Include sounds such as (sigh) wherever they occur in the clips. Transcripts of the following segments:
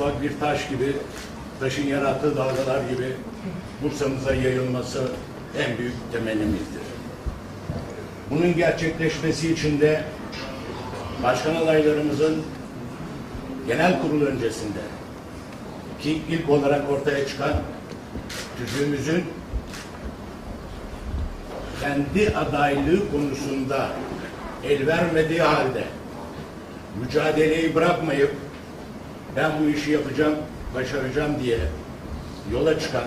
ufak bir taş gibi, taşın yarattığı dalgalar gibi Bursa'mıza yayılması en büyük temennimizdir. Bunun gerçekleşmesi için de başkan adaylarımızın genel kurul öncesinde ki ilk olarak ortaya çıkan tüzüğümüzün kendi adaylığı konusunda el vermediği halde mücadeleyi bırakmayıp ben bu işi yapacağım, başaracağım diye yola çıkan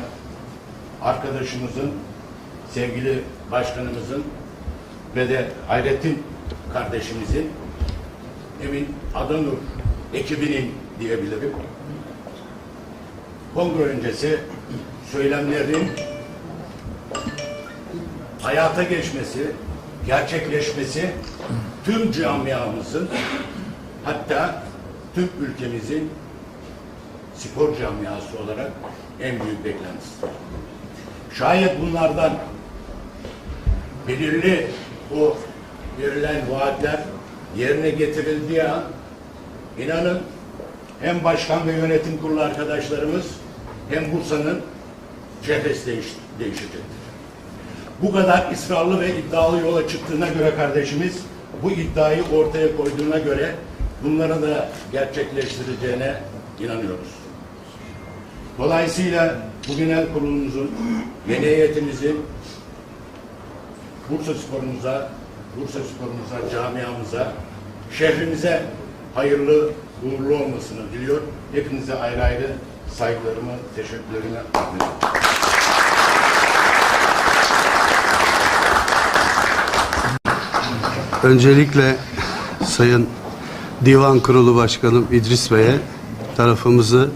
arkadaşımızın, sevgili başkanımızın ve de Hayrettin kardeşimizin Emin Adanur ekibinin diyebilirim. Kongre öncesi söylemlerin hayata geçmesi, gerçekleşmesi tüm camiamızın hatta tüm ülkemizin spor camiası olarak en büyük beklentisidir. Şayet bunlardan belirli o verilen vaatler yerine getirildiği an inanın hem başkan ve yönetim kurulu arkadaşlarımız hem Bursa'nın cephesi değiş, değişecektir. Bu kadar ısrarlı ve iddialı yola çıktığına göre kardeşimiz bu iddiayı ortaya koyduğuna göre bunları da gerçekleştireceğine inanıyoruz. Dolayısıyla bu genel kurulumuzun, yeni heyetimizin Bursa sporumuza, Bursa sporumuza, camiamıza, şehrimize hayırlı, uğurlu olmasını diliyor. Hepinize ayrı ayrı saygılarımı, teşekkürlerimi arz. Öncelikle Sayın Divan Kurulu Başkanım İdris Bey'e tarafımızı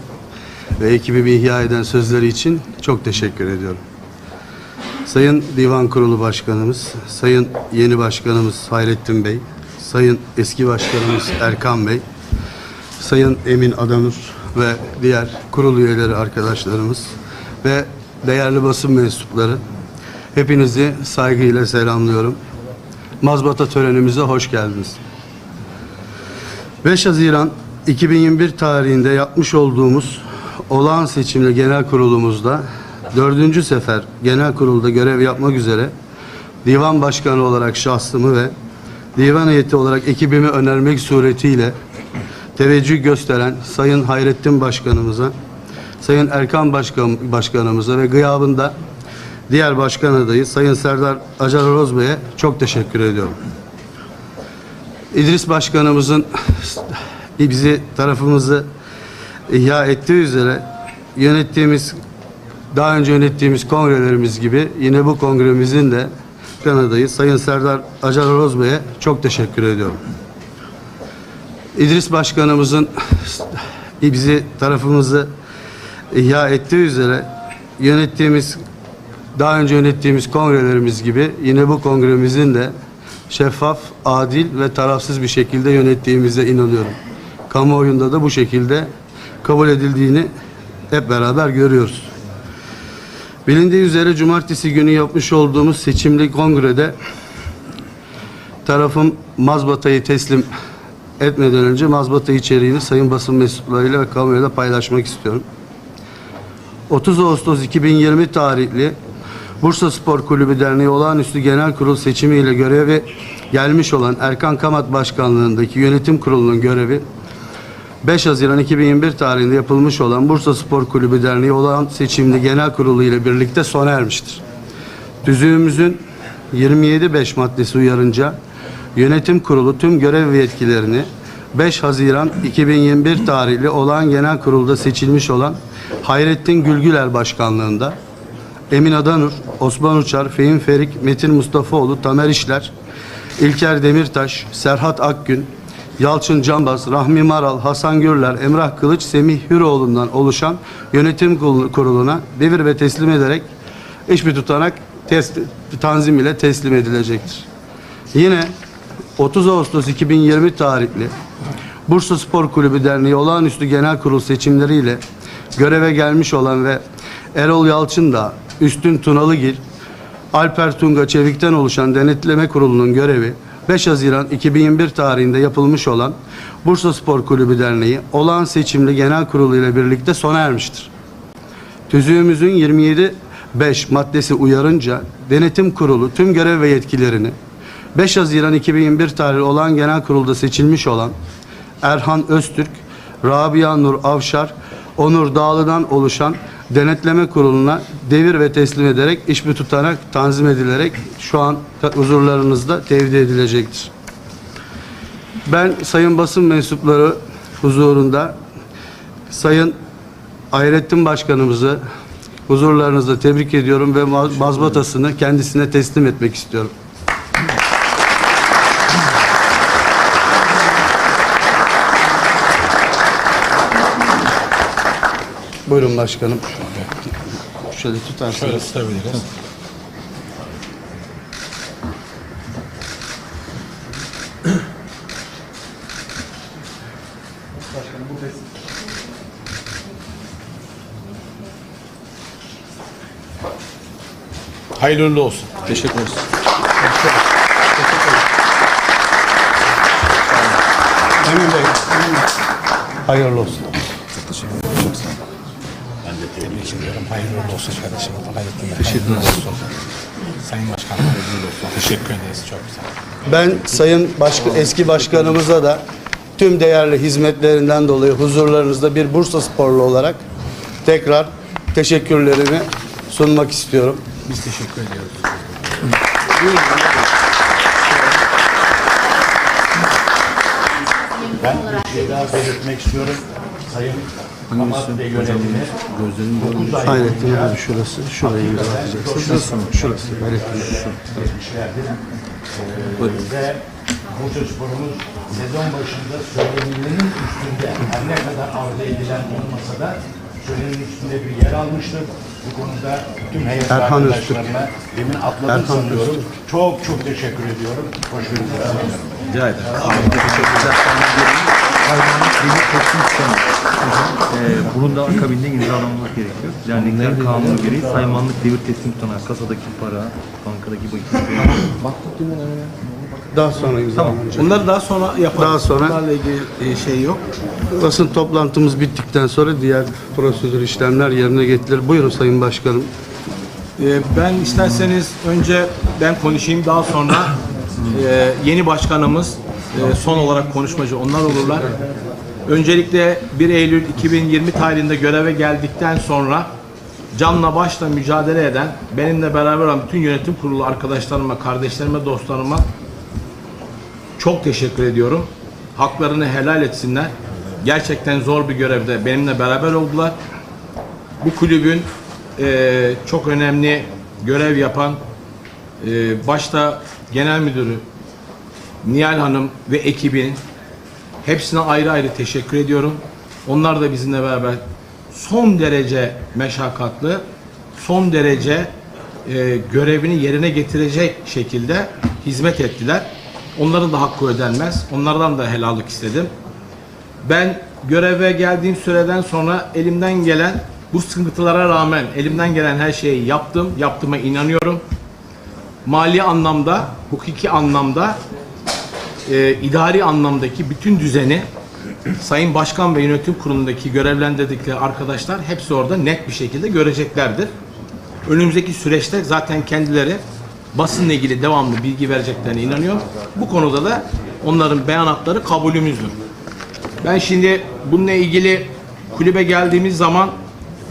ve ekibimi ihya eden sözleri için çok teşekkür ediyorum. Sayın Divan Kurulu Başkanımız, Sayın Yeni Başkanımız Hayrettin Bey, Sayın Eski Başkanımız Erkan Bey, Sayın Emin Adanur ve diğer kurul üyeleri arkadaşlarımız ve değerli basın mensupları hepinizi saygıyla selamlıyorum. Mazbata törenimize hoş geldiniz. 5 Haziran 2021 tarihinde yapmış olduğumuz olağan seçimli genel kurulumuzda dördüncü sefer genel kurulda görev yapmak üzere divan başkanı olarak şahsımı ve divan heyeti olarak ekibimi önermek suretiyle teveccüh gösteren Sayın Hayrettin Başkanımıza, Sayın Erkan Başkan, Başkanımıza ve gıyabında diğer başkan adayı Sayın Serdar Acar Oroz Bey'e çok teşekkür ediyorum. İdris Başkanımızın bizi tarafımızı ihya ettiği üzere yönettiğimiz daha önce yönettiğimiz kongrelerimiz gibi yine bu kongremizin de başkan adayı Sayın Serdar Acar Oroz Bey'e çok teşekkür ediyorum. İdris Başkanımızın bizi tarafımızı ihya ettiği üzere yönettiğimiz daha önce yönettiğimiz kongrelerimiz gibi yine bu kongremizin de şeffaf, adil ve tarafsız bir şekilde yönettiğimize inanıyorum. Kamuoyunda da bu şekilde kabul edildiğini hep beraber görüyoruz. Bilindiği üzere cumartesi günü yapmış olduğumuz seçimli kongrede tarafım mazbatayı teslim etmeden önce mazbata içeriğini sayın basın mensuplarıyla ve kamuoyuyla paylaşmak istiyorum. 30 Ağustos 2020 tarihli Bursa Spor Kulübü Derneği Olağanüstü Genel Kurul seçimiyle görevi gelmiş olan Erkan Kamat Başkanlığındaki yönetim kurulunun görevi 5 Haziran 2021 tarihinde yapılmış olan Bursa Spor Kulübü Derneği olan seçimli genel kurulu ile birlikte sona ermiştir. Tüzüğümüzün 27.5 maddesi uyarınca yönetim kurulu tüm görev ve yetkilerini 5 Haziran 2021 tarihli olan genel kurulda seçilmiş olan Hayrettin Gülgüler Başkanlığında Emin Adanur, Osman Uçar, Fehim Ferik, Metin Mustafaoğlu, Tamer İşler, İlker Demirtaş, Serhat Akgün, Yalçın Canbaz, Rahmi Maral, Hasan Gürler, Emrah Kılıç, Semih Hüroğlu'ndan oluşan yönetim kuruluna devir ve teslim ederek hiçbir tutanak tanzim ile teslim edilecektir. Yine 30 Ağustos 2020 tarihli Bursa Spor Kulübü Derneği olağanüstü genel kurul seçimleriyle göreve gelmiş olan ve Erol Yalçın Üstün Tunalıgil, Alper Tunga Çevik'ten oluşan denetleme kurulunun görevi 5 Haziran 2021 tarihinde yapılmış olan Bursa Spor Kulübü Derneği olağan seçimli genel kurulu ile birlikte sona ermiştir. Tüzüğümüzün 27 5 maddesi uyarınca denetim kurulu tüm görev ve yetkilerini 5 Haziran 2021 tarihli olan genel kurulda seçilmiş olan Erhan Öztürk, Rabia Nur Avşar, Onur Dağlı'dan oluşan denetleme kuruluna devir ve teslim ederek iş bir tutanak tanzim edilerek şu an huzurlarınızda tevdi edilecektir. Ben sayın basın mensupları huzurunda sayın Hayrettin Başkanımızı huzurlarınızda tebrik ediyorum ve maz- mazbatasını kendisine teslim etmek istiyorum. Buyurun başkanım. Şöyle tutarsanız. Şöyle tutabiliriz. Hayırlı uğurlu olsun. Teşekkür ederiz. Emin Bey. Hayırlı olsun. Hayırlı uğurlu olsun kardeşim. Hayırlı Teşekkür olsun. Sayın Başkanım hayırlı uğurlu olsun. Teşekkür ederiz. Çok güzel. Ben sayın başka, eski başkanımıza da tüm değerli hizmetlerinden dolayı huzurlarınızda bir Bursa sporlu olarak tekrar teşekkürlerimi sunmak istiyorum. Biz teşekkür ediyoruz. Ben bir şey daha belirtmek istiyorum. Sayın Ve yönetimi 9 ay Hayrettin abi şurası, şurayı imzalayacaksın. Şurası mı? Şurası. Hayrettin. etmişlerdi. Ee, ve Bursa Spor'umuz sezon başında söylenilenin üstünde her ne kadar arzu edilen olmasa da söylenenin üstünde bir yer almıştır. Bu konuda tüm heyet Erhan arkadaşlarıma demin atladım Erhan sanıyorum. Çok çok teşekkür ediyorum. Hoş geldiniz. Rica ederim. Hayvanlık devir teslim sistemi. Ee, bunun da akabinde imzalanmak gerekiyor. Dernekler kanunu gereği saymanlık devir teslim tutanağı, kasadaki para, bankadaki bakiye. Daha sonra imzalanacak. Bunları daha sonra yaparız. Daha sonra- Bunlarla ilgili e, şey yok. Basın toplantımız bittikten sonra diğer prosedür işlemler yerine getirilir. Buyurun Sayın Başkanım. Ee, Ben isterseniz önce ben konuşayım daha sonra e, yeni başkanımız e, son olarak konuşmacı onlar olurlar. Öncelikle 1 Eylül 2020 tarihinde göreve geldikten sonra canla başla mücadele eden benimle beraber olan bütün yönetim kurulu arkadaşlarıma, kardeşlerime, dostlarıma çok teşekkür ediyorum. Haklarını helal etsinler. Gerçekten zor bir görevde benimle beraber oldular bu kulübün eee, çok önemli görev yapan eee, başta genel müdürü Nihal Hanım ve ekibin hepsine ayrı ayrı teşekkür ediyorum. Onlar da bizimle beraber son derece meşakkatli, son derece eee, görevini yerine getirecek şekilde hizmet ettiler. Onların da hakkı ödenmez. Onlardan da helallik istedim. Ben göreve geldiğim süreden sonra elimden gelen bu sıkıntılara rağmen elimden gelen her şeyi yaptım. Yaptığıma inanıyorum. Mali anlamda, hukuki anlamda, e, idari anlamdaki bütün düzeni Sayın Başkan ve Yönetim Kurulu'ndaki görevlendirdikleri arkadaşlar hepsi orada net bir şekilde göreceklerdir. Önümüzdeki süreçte zaten kendileri basınla ilgili devamlı bilgi vereceklerine inanıyorum. Bu konuda da onların beyanatları kabulümüzdür. Ben şimdi bununla ilgili kulübe geldiğimiz zaman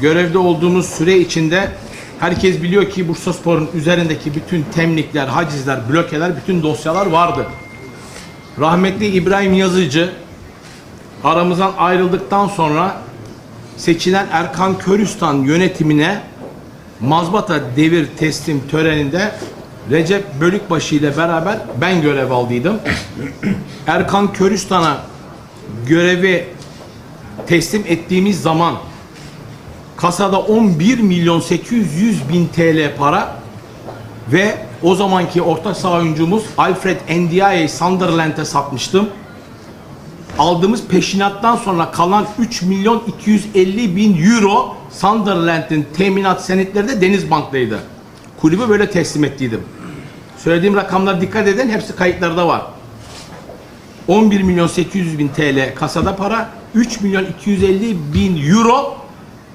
görevde olduğumuz süre içinde herkes biliyor ki Bursaspor'un üzerindeki bütün temlikler, hacizler, blokeler, bütün dosyalar vardı. Rahmetli İbrahim Yazıcı aramızdan ayrıldıktan sonra seçilen Erkan Körüstan yönetimine mazbata devir teslim töreninde Recep Bölükbaşı ile beraber ben görev aldıydım. (clears throat) Erkan Körüstan'a görevi teslim ettiğimiz zaman kasada 11 milyon 800 bin TL para ve o zamanki orta saha oyuncumuz Alfred Ndiaye'yi Sunderland'e satmıştım. Aldığımız peşinattan sonra kalan 3 milyon 250 bin euro Sunderland'in teminat senetleri de Denizbank'taydı. Kulübü böyle teslim ettiydim. Söylediğim rakamlara dikkat edin. Hepsi kayıtlarda var. 11 milyon 800 bin TL kasada para, 3 milyon 250 bin euro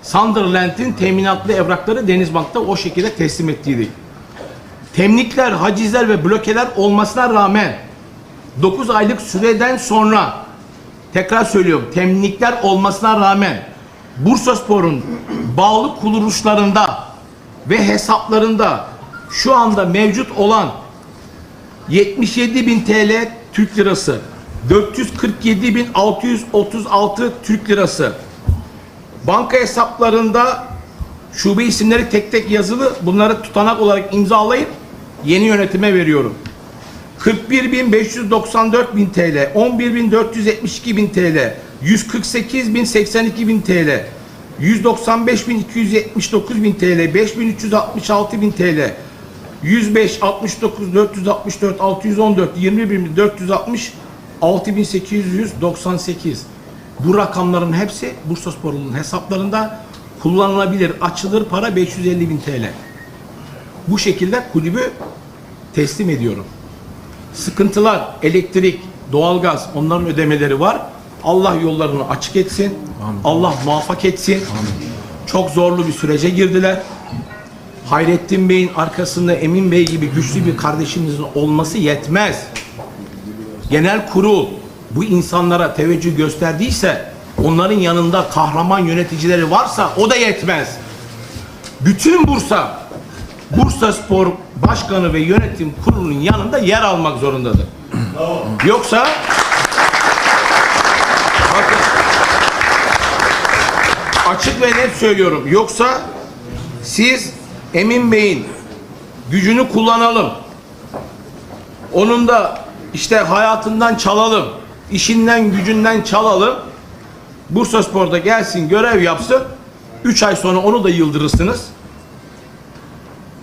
Sunderland'in teminatlı evrakları Denizbank'ta o şekilde teslim ettiydik. Temlikler, hacizler ve blokeler olmasına rağmen 9 aylık süreden sonra tekrar söylüyorum temlikler olmasına rağmen Bursaspor'un bağlı kuruluşlarında ve hesaplarında şu anda mevcut olan 77 bin TL Türk lirası, 447 bin 636 Türk lirası. Banka hesaplarında şube isimleri tek tek yazılı. Bunları tutanak olarak imzalayıp yeni yönetime veriyorum. 41.594 bin TL, 11.472 bin TL, 148.082 bin TL, 195.279 bin TL, 5.366 bin TL, 105, 69, 464, 614, 21.460, 6.898. Bu rakamların hepsi Bursaspor'un hesaplarında kullanılabilir. Açılır para 550 bin TL. Bu şekilde kulübü teslim ediyorum. Sıkıntılar, elektrik, doğalgaz onların ödemeleri var. Allah yollarını açık etsin. Allah muvaffak etsin. Çok zorlu bir sürece girdiler. Hayrettin Bey'in arkasında Emin Bey gibi güçlü bir kardeşimizin olması yetmez. Genel kurul bu insanlara teveccüh gösterdiyse onların yanında kahraman yöneticileri varsa o da yetmez. Bütün Bursa Bursa Spor Başkanı ve Yönetim Kurulu'nun yanında yer almak zorundadır. Yoksa bakın açık ve net söylüyorum. Yoksa siz Emin Bey'in gücünü kullanalım. Onun da işte hayatından çalalım. işinden gücünden çalalım. Bursa Spor'da gelsin görev yapsın. 3 ay sonra onu da yıldırırsınız.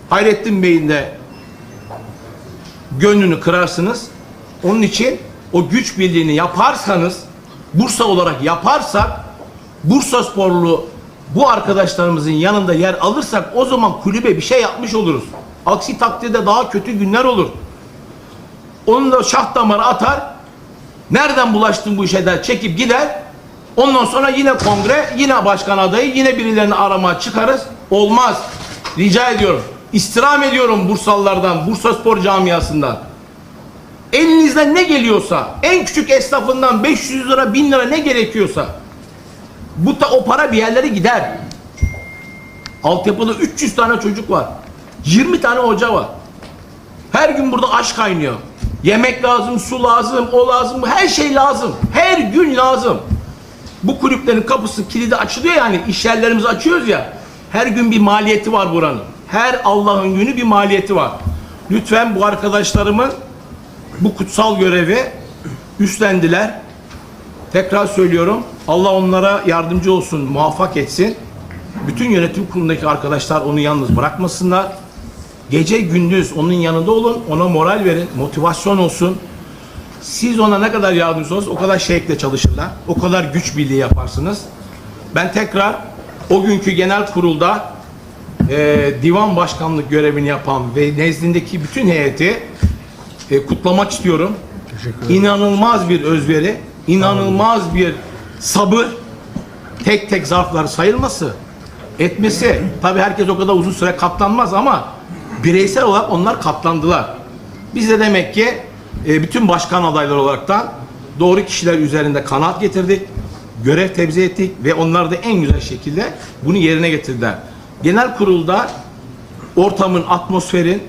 Hayrettin Bey'in de gönlünü kırarsınız. Onun için o güç birliğini yaparsanız, Bursa olarak yaparsak, Bursa sporlu bu arkadaşlarımızın yanında yer alırsak o zaman kulübe bir şey yapmış oluruz. Aksi takdirde daha kötü günler olur. Onun da şah damarı atar. Nereden bulaştın bu işe der çekip gider. Ondan sonra yine kongre, yine başkan adayı, yine birilerini arama çıkarız. Olmaz. Rica ediyorum. İstirham ediyorum Bursalılardan, Bursa Spor camiasından. Elinizden ne geliyorsa, en küçük esnafından 500 lira, 1000 lira ne gerekiyorsa bu ta, o para bir yerlere gider. Altyapıda 300 tane çocuk var. 20 tane hoca var. Her gün burada aşk kaynıyor. Yemek lazım, su lazım, o lazım, her şey lazım. Her gün lazım. Bu kulüplerin kapısı kilidi açılıyor yani iş yerlerimizi açıyoruz ya. Her gün bir maliyeti var buranın. Her Allah'ın günü bir maliyeti var. Lütfen bu arkadaşlarımın bu kutsal görevi üstlendiler. Tekrar söylüyorum. Allah onlara yardımcı olsun, muvaffak etsin. Bütün yönetim kurulundaki arkadaşlar onu yalnız bırakmasınlar. Gece gündüz onun yanında olun, ona moral verin, motivasyon olsun. Siz ona ne kadar yardımcı olursanız o kadar şevkle çalışırlar. O kadar güç birliği yaparsınız. Ben tekrar o günkü genel kurulda e, divan başkanlık görevini yapan ve nezdindeki bütün heyeti e, kutlamak istiyorum. İnanılmaz bir özveri, inanılmaz bir sabır, tek tek zarfları sayılması, etmesi. Tabii herkes o kadar uzun süre katlanmaz ama bireysel olarak onlar katlandılar. Biz de demek ki e, bütün başkan adayları olaraktan doğru kişiler üzerinde kanaat getirdik, görev tevzi ettik ve onlar da en güzel şekilde bunu yerine getirdiler. Genel kurulda ortamın, atmosferin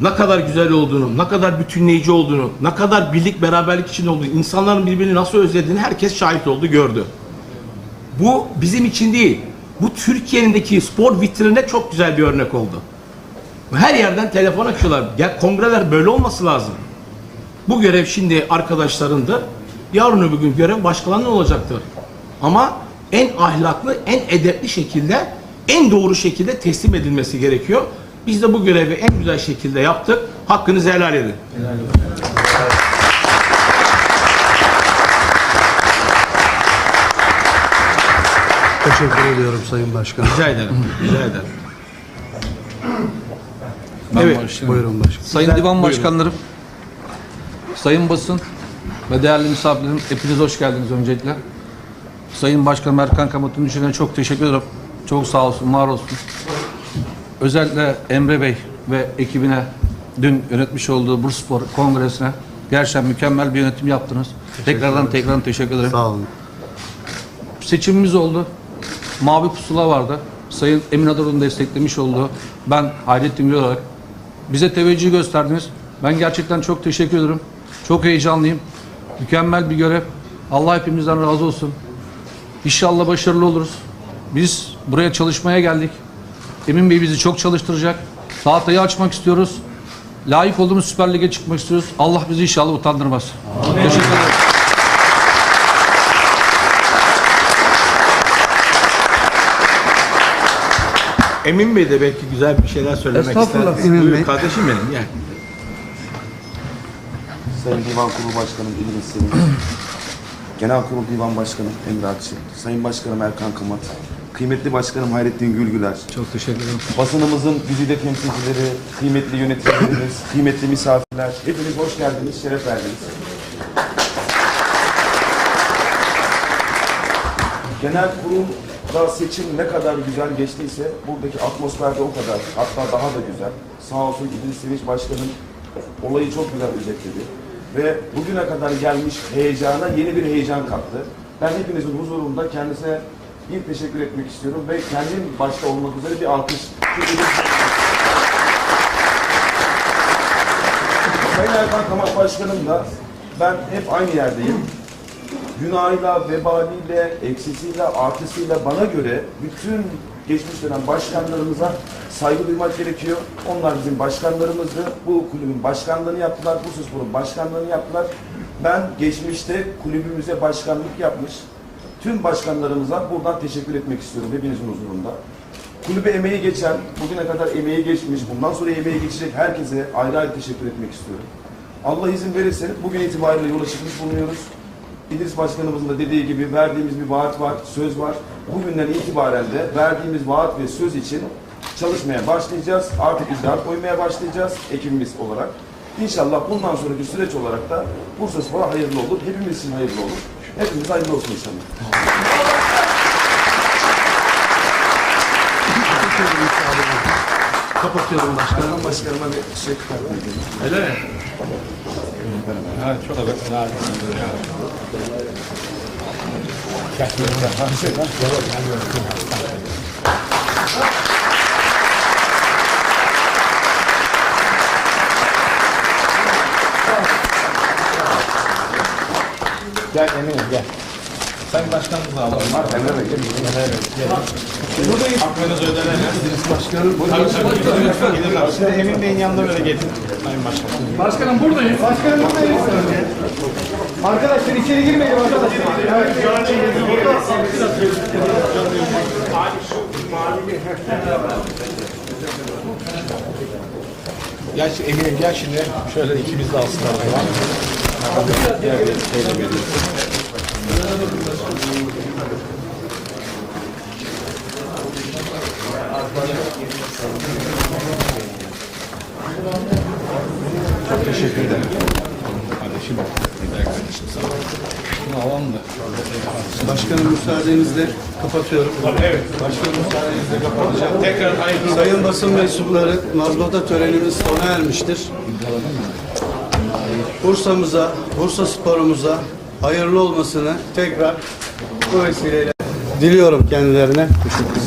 ne kadar güzel olduğunu, ne kadar bütünleyici olduğunu, ne kadar birlik beraberlik için olduğunu, insanların birbirini nasıl özlediğini herkes şahit oldu, gördü. Bu bizim için değil. Bu Türkiye'deki spor vitrinine çok güzel bir örnek oldu. Her yerden telefon açıyorlar. Ya kongreler böyle olması lazım. Bu görev şimdi arkadaşlarındır. Yarın öbür gün görev başkalarının olacaktır. Ama en ahlaklı, en edepli şekilde, en doğru şekilde teslim edilmesi gerekiyor. Biz de bu görevi en güzel şekilde yaptık. Hakkınızı helal edin. Teşekkür ediyorum Sayın Başkan. Rica ederim. Rica ederim. Ben Evet, başlayayım. Buyurun başkanım. Sayın Divan Buyurun. Başkanlarım, Sayın Basın ve değerli misafirlerim hepiniz hoş geldiniz öncelikle. Sayın Başkanım Erkan Kamat'ın düşünene çok teşekkür ederim. Çok sağ olsun, var olsun. Özellikle Emre Bey ve ekibine dün yönetmiş olduğu Bursaspor Kongresi'ne gerçekten mükemmel bir yönetim yaptınız. Tekrardan tekrardan teşekkür ederim. Sağ olun. seçimimiz oldu. Mavi pusula vardı. Sayın Emin Ador'un desteklemiş olduğu ben Hayrettin Gül olarak bize teveccüh gösterdiniz. Ben gerçekten çok teşekkür ederim. Çok heyecanlıyım. Mükemmel bir görev. Allah hepimizden razı olsun. İnşallah başarılı oluruz. Biz buraya çalışmaya geldik. Emin Bey bizi çok çalıştıracak. Tahtayı açmak istiyoruz. Layık olduğumuz Süper Lig'e çıkmak istiyoruz. Allah bizi inşallah utandırmaz. Teşekkür ederim. Emin Bey de belki güzel bir şeyler söylemek ister. Estağfurullah, Emin Buyur Bey. kardeşim benim gel. Sayın Divan Kurulu Başkanım İlgin Selim, Genel Kurul Divan Başkanım Emre Akçı, Sayın Başkanım Erkan Kamat, kıymetli Başkanım Hayrettin Gülgüler, Çok teşekkür ederim. basınımızın güzide temsilcileri, kıymetli yöneticilerimiz, kıymetli misafirler, hepiniz hoş geldiniz, şeref verdiniz. Genel kurulda seçim ne kadar güzel geçtiyse buradaki atmosfer de o kadar hatta daha da güzel. Sağ olsun İdris Sevinç Başkanım olayı çok güzel özetledi. Ve bugüne kadar gelmiş heyecana yeni bir heyecan kattı. Ben hepinizin huzurunda kendisine bir teşekkür etmek istiyorum ve kendim başta olmak üzere bir alkış. Sayın Erkan Kamat Başkanım da ben hep aynı yerdeyim. Günahıyla, vebaliyle, eksisiyle, artısıyla bana göre bütün geçmiş dönem başkanlarımıza saygı duymak gerekiyor. Onlar bizim başkanlarımızdı. Bu kulübün başkanlığını yaptılar. Bu sporun başkanlığını yaptılar. Ben geçmişte kulübümüze başkanlık yapmış tüm başkanlarımıza buradan teşekkür etmek istiyorum hepinizin huzurunda. Kulübe emeği geçen, bugüne kadar emeği geçmiş, bundan sonra emeği geçecek herkese ayrı ayrı teşekkür etmek istiyorum. Allah izin verirse bugün itibariyle yola çıkmış bulunuyoruz. İdris Başkanımızın da dediği gibi verdiğimiz bir vaat var, söz var. Bugünden itibaren de verdiğimiz vaat ve söz için çalışmaya başlayacağız. Artık iddia koymaya başlayacağız ekibimiz olarak. İnşallah bundan sonraki süreç olarak da Bursa Spor'a hayırlı olur. Hepimiz için hayırlı olur. Hepimiz hayırlı olsun inşallah. Kapatıyorum başkanım. Başkanıma bir şey takdim edeyim. Gel Emin gel. Sayın Başkanımızla alalım. Emre Bey, gelin. Hakkınız ödenene. Başkanım. Tabii tabii. Lütfen gidin. Şimdi Emin Bey'in yanına böyle gelin. Sayın Başkanım. Başkanım buradayız. Başkanım buradayız. Arkadaşlar içeri girmeyin arkadaşlar. Evet. Gel Emin'im gel şimdi. Şöyle ikimiz de alsınlar. Çok teşekkür ederim. Kardeşim. Güzel kardeşim sağ ol. Şunu alalım da. Başkanım müsaadenizle kapatıyorum. Evet. Başkanım müsaadenizle kapatacağım. Tekrar hayırlı Sayın basın mensupları mazbata törenimiz sona ermiştir. Bursa'mıza, Bursa sporumuza hayırlı olmasını tekrar bu vesileyle diliyorum kendilerine.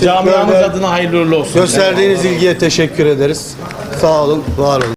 Camiamız adına hayırlı uğurlu olsun. Gösterdiğiniz ilgiye teşekkür ederiz. Sağ olun, var olun.